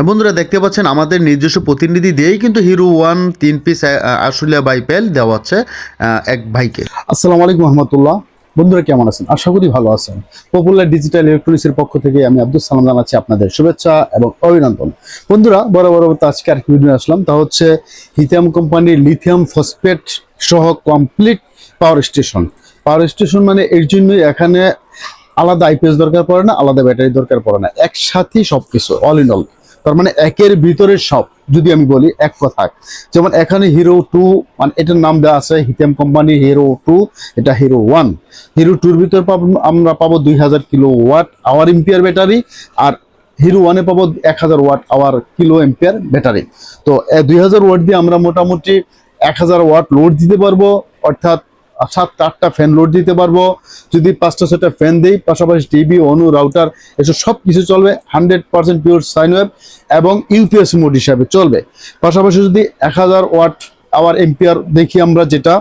হ্যাঁ বন্ধুরা দেখতে পাচ্ছেন, আমাদের নিজস্ব প্রতিনিধি দিয়েই কিন্তু হিরো ওয়ান, তিন পিস আশুলিয়া বাইপেল দেওয়া হচ্ছে এক ভাইকে। আসসালামু আলাইকুম রহমতুল্লাহ। বন্ধুরা কেমন আছেন? আশা করি ভালো আছেন। পপুলার ডিজিটাল ইলেকট্রনিক্সের পক্ষ থেকে আমি আব্দুল সালাম জানাচ্ছি আপনাদের শুভেচ্ছা এবং অভিনন্দন। বন্ধুরা বড় বড় আজকে আর ভিডিও আসলাম। তা হচ্ছে হিথিয়াম কোম্পানির লিথিয়াম ফসফেট সহ complete power station. Power station মানে এর জন্যই এখানে আলাদা আইপিএস দরকার পড়ে না, আলাদা ব্যাটারি দরকার পড়ে না। একসাথেই সবকিছু অল ইন অল তার মানে একের ভিতরে সব, যদি আমি বলি এক কথা যেমন এখানে হিরো টু মানে এটার নাম দেওয়া আছে হিতেম কোম্পানি হিরো টু এটা হিরো ওয়ান হিরো টুর ভিতরে পাবো, আমরা পাবো দুই হাজার kilo watt hour ampere battery আর হিরো ওয়ানে পাবো এক হাজার watt hour kilo ampere battery তো দুই হাজার ওয়াট দিয়ে আমরা মোটামুটি এক হাজার ওয়াট লোড দিতে পারব, অর্থাৎ সাতটা আটটা ফ্যান লোড দিতে পারব। যদি পাঁচটা ছটা ফ্যান দেই, পাশাপাশি টিভি অনু রাউটার এসব সব কিছু চলবে hundred percent pure sine wave এবং ইউপিএস মোড হিসাবে চলবে। পাশাপাশি যদি এক হাজার ওয়াট আওয়ার এম্পিয়ার দেখি আমরা যেটা,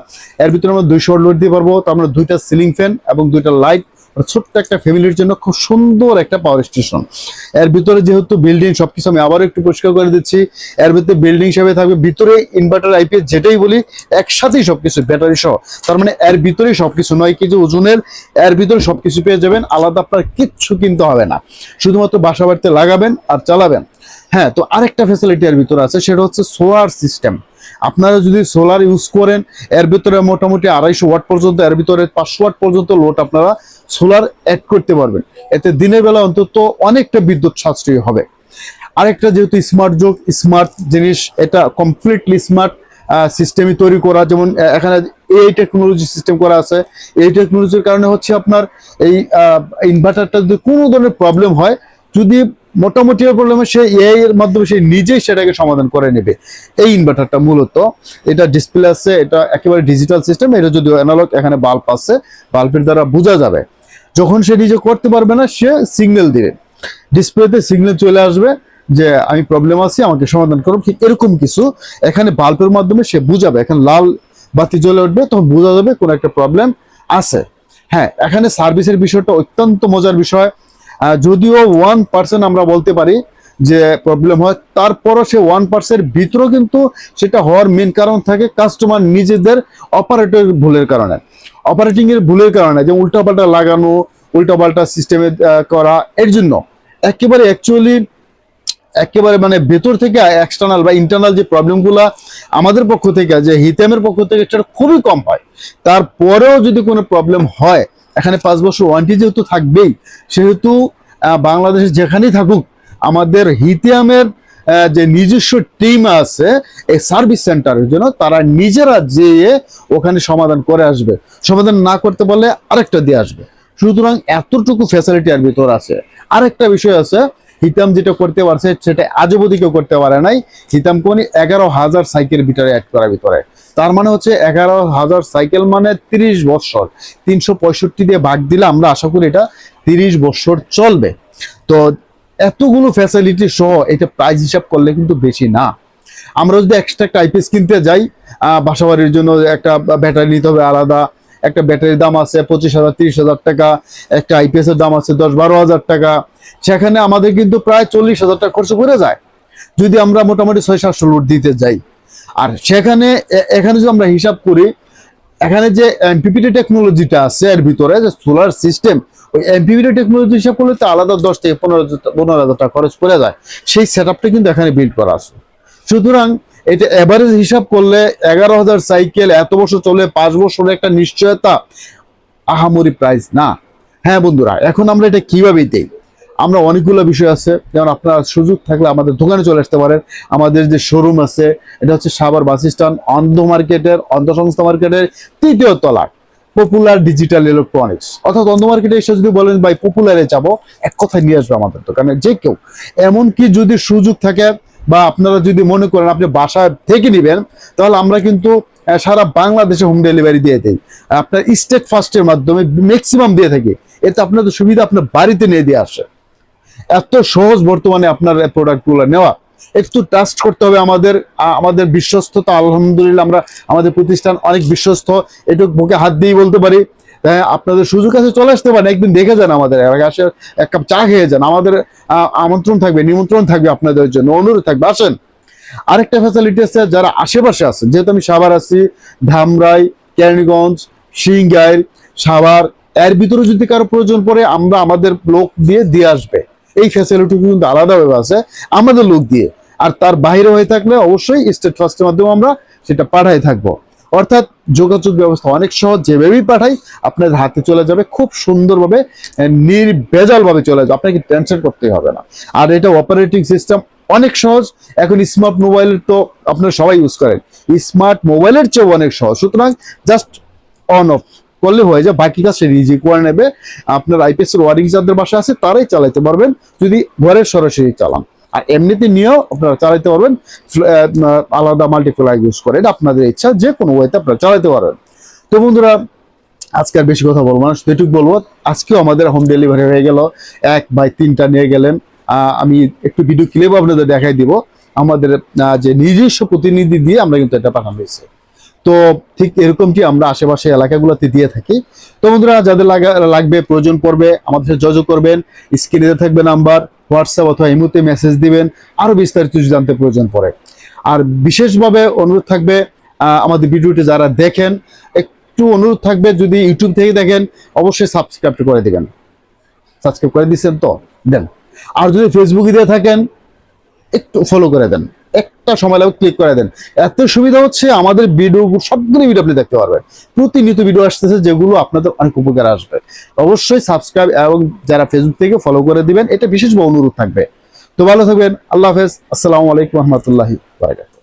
এর ভিতরে আমরা দুইশো লোড দিতে পারব তো আমরা দুইটা সিলিং ফ্যান এবং দুইটা লাইট ছোট্ট একটা ফ্যামিলির জন্য খুব সুন্দর একটা পাওয়ার স্টেশনের ভিতরে যেহেতু বিল্ডিং সবকিছু আমি আবারও একটু পরিষ্কার করে দিচ্ছি, এর ভিতরে বিল্ডিং হিসাবে থাকবে, ভিতরে ইনভার্টার আইপিএস যেটাই বলি, একসাথেই সবকিছু ব্যাটারি সহ। তার মানে এর ভিতরেই সবকিছু, নয় কেজি ওজনের, এর ভিতরে সবকিছু পেয়ে যাবেন, আলাদা আপনার কিচ্ছু কিনতে হবে না। শুধুমাত্র বাসা বাড়িতে লাগাবেন আর চালাবেন। হ্যাঁ তো আরেকটা ফ্যাসিলিটি এর ভিতরে আছে, সেটা হচ্ছে সোলার সিস্টেম আপনারা যদি সোলার ইউজ করেন, এর ভিতরে মোটামুটি আড়াইশো ওয়াট পর্যন্ত, এর ভিতরে পাঁচশো ওয়াট পর্যন্ত লোড আপনারা সোলার অ্যাড করতে পারবেন। এতে দিনের বেলা অন্তত অনেকটা বিদ্যুৎ সাশ্রয়ী হবে। আরেকটা যেহেতু স্মার্ট যুগ স্মার্ট জিনিস, এটা কমপ্লিটলি স্মার্ট সিস্টেমই তৈরি করা। যেমন এখানে এই টেকনোলজি সিস্টেম করা আছে। এই টেকনোলজির কারণে হচ্ছে আপনার এই ইনভার্টারটা যদি কোনো ধরনের প্রবলেম হয় যদি মোটামুটি প্রবলেম সে এআই এর মাধ্যমে সে নিজেই সেটাকে সমাধান করে নেবে। এই ইনভার্টারটা মূলত, এটা ডিসপ্লে আছে, এটা একেবারে ডিজিটাল সিস্টেম এটা যদিও অ্যানালগ এখানে বাল্ব আছে বাল্বের দ্বারা বোঝা যাবে। যখন সে নিজে করতে পারবে না, সে সিগন্যাল দিবে। ডিসপ্লেতে সিগন্যাল চলে আসবে যে, আমি প্রবলেম আছি, আমাকে সমাধান করো ঠিক এরকম কিছু। এখানে বাল্বের মাধ্যমে সে বুঝাবে। এখানে লাল বাতি জ্বলে উঠবে, তখন বোঝা যাবে কোনো একটা প্রবলেম আছে। হ্যাঁ এখানে সার্ভিসের বিষয়টা অত্যন্ত মজার বিষয়। যদিও ওয়ান পার্সেন্ট আমরা বলতে পারি যে প্রবলেম হয়, তারপরও সে ওয়ান পার্সেন্ট ভিতরেও কিন্তু সেটা হওয়ার মেন কারণ থাকে কাস্টমার নিজেদের অপারেটর ভুলের কারণে। অপারেটিং এর ভুলের কারণে, যে উল্টাপাল্টা লাগানো, উল্টাপাল্টা সিস্টেমে করা, এর জন্য একেবারে অ্যাকচুয়ালি একেবারে মানে ভেতর থেকে এক্সটার্নাল বা ইন্টারনাল যে প্রবলেমগুলো আমাদের পক্ষ থেকে, যে হিতেমের পক্ষ থেকে সেটা খুবই কম হয়। তারপরেও যদি কোনো প্রবলেম হয় এখানে পাঁচ বছর ওয়ারেন্টি যেহেতু থাকবেই, সেহেতু বাংলাদেশে যেখানেই থাকুক, আমাদের হিতিয়ামের যে নিজস্ব টিম আছে, এই সার্ভিস সেন্টারের জন্য তারা নিজেরা যেয়ে ওখানে সমাধান করে আসবে। সমাধান না করতে পারলে আরেকটা দিয়ে আসবে। সুতরাং এতটুকু ফ্যাসিলিটি আর ভিতর আছে। আরেকটা বিষয় আছে, হিতাম যেটা করতে পারছে, সেটা আজও অবধি কেউ করতে পারে নাই। হিতাম কোন এগারো হাজার সাইকেল ভিতরে অ্যাড করার ভিতরে। তার মানে হচ্ছে এগারো হাজার সাইকেল মানে তিরিশ বছর তিনশো পঁয়ষট্টি দিয়ে ভাগ দিলে আমরা আশা করি এটা তিরিশ বছর চলবে। তো এতগুলো ফ্যাসিলিটি সহ এটা প্রাইস হিসাব করলে কিন্তু বেশি না। আমরা যদি এক্সট্রা একটা আইপিএস কিনতে যাই বাসাবাড়ির জন্য একটা ব্যাটারি নিতে হবে আলাদা। একটা ব্যাটারির দাম আছে পঁচিশ হাজার, তিরিশ হাজার টাকা। একটা আইপিএস এর দাম আছে দশ বারো হাজার টাকা। সেখানে আমাদের কিন্তু প্রায় চল্লিশ হাজার টাকা খরচ করে যায়। যদি আমরা মোটামুটি ছয় সাতশো লোড দিতে যাই আর সেখানে এখানে যদি আমরা হিসাব করি, এখানে যে এমপিপিটি টেকনোলজিটা আছে এর ভিতরে, যে সোলার সিস্টেম, ওই এমপিপিটি টেকনোলজি হিসাব করলে তো আলাদা দশ থেকে পনেরো পনেরো হাজার টাকা খরচ করে যায়। সেই সেট কিন্তু এখানে বিল্ড করা আছে। সুতরাং এটা অ্যাভারেজ হিসাব করলে এগারো হাজার সাইকেল এত বছর চলে, পাঁচ বছরের একটা নিশ্চয়তা, আহামরি প্রাইস না। হ্যাঁ বন্ধুরা, এখন আমরা এটা কীভাবে দেই আমরা অনেকগুলো বিষয় আছে, যেমন আপনার সুযোগ থাকলে আমাদের দোকানে চলে আসতে পারেন। আমাদের যে শোরুম আছে, এটা হচ্ছে সাভার বাস স্ট্যান্ড, অন্ধ মার্কেটের অন্ধ সংস্থা মার্কেটের তৃতীয় তলা পপুলার ডিজিটাল ইলেকট্রনিক্স অর্থাৎ অন্ধ মার্কেটে এসে যদি বলেন, ভাই পপুলারে যাব। এক কথায় নিয়ে আসবে আমাদের দোকানে। যে কেউ। এমনকি যদি সুযোগ থাকে বা আপনারা যদি মনে করেন আপনি বাসা থেকে নেবেন, তাহলে আমরা কিন্তু সারা বাংলাদেশে হোম ডেলিভারি দিয়ে দিই। আপনার স্টেট ফার্স্টের মাধ্যমে ম্যাক্সিমাম দিয়ে থাকি। এতে আপনাদের সুবিধা আপনার বাড়িতে নিয়ে দিয়ে আসে। এত সহজ বর্তমানে আপনার প্রোডাক্টগুলো নেওয়া। একটু ট্রাস্ট করতে হবে আমাদের আমাদের বিশ্বস্ততা। আলহামদুলিল্লাহ আমরা, আমাদের প্রতিষ্ঠান অনেক বিশ্বস্ত। এটুকু বুকে হাত দিয়েই বলতে পারি আপনাদের সুযোগ আছে, চলে আসতে পারেন। একদিন দেখে যান আমাদের আসে, এক কাপ চা খেয়ে যান। আমাদের আমন্ত্রণ থাকবে, নিমন্ত্রণ থাকবে আপনাদের জন্য, অনুরোধ থাকবে। আসেন, আরেকটা ফ্যাসিলিটি আছে, যারা আশেপাশে আছে। যেহেতু আমি সাভার আছি, ধামরাই, কেরানীগঞ্জ সিংগাইর সাভার, এর ভিতরে যদি কারও প্রয়োজন পড়ে, আমরা আমাদের লোক দিয়ে দিয়ে আসবে। এই ফ্যাসিলিটি কিন্তু আলাদাভাবে আছে, আমাদের লোক দিয়ে। আর তার বাইরে হয়ে থাকলে অবশ্যই স্টেট ফার্স্টের মাধ্যমে আমরা সেটা পাঠাই থাকব। অর্থাৎ যোগাযোগ ব্যবস্থা অনেক সহজ, যেভাবেই পাঠাই আপনার হাতে চলে যাবে, খুব সুন্দরভাবে নির্ভেজালভাবে চলে যাবে। আপনাকে টেনশন করতে হবে না। আর এটা অপারেটিং সিস্টেম অনেক সহজ, এখন স্মার্ট মোবাইল তো আপনারা সবাই ইউজ করেন। স্মার্ট মোবাইলের চেয়েও অনেক সহজ। সুতরাং জাস্ট অন অফ করলে হয়ে যায়। বাকি কাজ সে নিজে করে নেবে। আপনার আইপিএস এর ওয়ারিং যাদের বাসা আছে, তারাই চালাতে পারবেন। যদি ঘরের সরাসরি চালান। আর এমনিতে নিয়েও আপনারা চালাতে পারবেন। আলাদা মাল্টিপ্লাই ইউজ করে। এটা আপনাদের ইচ্ছা, যে কোনো ওয়েতে আপনারা চালাতে পারবেন। তো বন্ধুরা, আজকে আর বেশি কথা বলব না। সেটুকু বলব, আজকেও আমাদের হোম ডেলিভারি হয়ে গেল। এক বাই তিনটা নিয়ে গেলেন। আমি একটু ভিডিও ক্লিপ আপনাদের দেখাই দিব। আমাদের যে নিজস্ব প্রতিনিধি দিয়ে আমরা কিন্তু এটা পাঠানো হয়েছে। তো ঠিক এরকমটি আমরা আশেপাশে এলাকাগুলোতে দিয়ে থাকি? তো বন্ধুরা, যাদের লাগা- লাগবে প্রয়োজন পড়বে, আমাদের সাথে যোগাযোগ করবেন স্ক্রিনে থাকবে নাম্বার হোয়াটসঅ্যাপ অথবা ইমুতে মেসেজ দিবেন, আরও বিস্তারিত জানতে প্রয়োজন পড়ে। আর বিশেষভাবে অনুরোধ থাকবে আমাদের ভিডিওটি যারা দেখেন, একটু অনুরোধ থাকবে, যদি ইউটিউব থেকে দেখেন, অবশ্যই সাবস্ক্রাইব করে দিবেন। সাবস্ক্রাইব করে দিচ্ছেন তো? দেন। আর যদি ফেসবুকে দিয়ে থাকেন, একটু ফলো করে দেন। একটা সময় লাগবে ক্লিক করে দেন। এত সুবিধা হচ্ছে আমাদের ভিডিও সবগুলো ভিডিও আপনি দেখতে পারবেন। প্রতিনিয়ত ভিডিও আসতেছে, যেগুলো আপনাদের অনেক উপকার আসবে। অবশ্যই সাবস্ক্রাইব এবং যারা ফেসবুক থেকে ফলো করে দিবেন, এটা বিশেষ অনুরোধ থাকবে। তো ভালো থাকবেন, আল্লাহ হাফেজ, আসসালামু আলাইকুম, রহমতুল্লাহি, বারাকাতুহু।